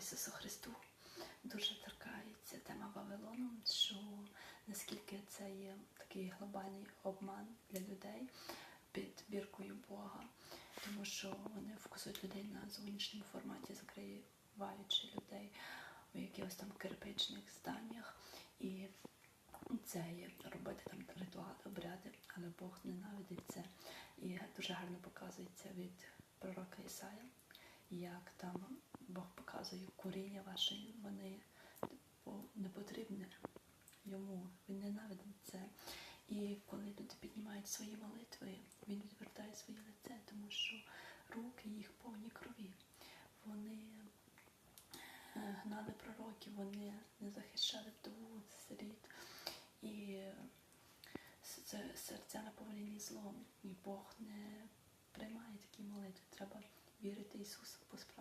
Ісусу Христу дуже торкається тема Вавилону, що наскільки це є такий глобальний обман для людей під біркою Бога, тому що вони фокусують людей на зовнішньому форматі, закриваючи людей у якихось там кирпичних зданнях. І це є робити там ритуали, обряди, але Бог ненавидить це. І дуже гарно показується від пророка Ісая, як там Бог показує коріння ваше, вони типу, не потрібне йому, він ненавидить це. І коли люди піднімають свої молитви, він відвертає своє лице, тому що руки їх повні крові. Вони е, гнали пророків, вони не захищали вдову, сиріт. І це серця наповнені злом. І Бог не приймає такі молитви. Треба вірити Ісусу по-справжньому.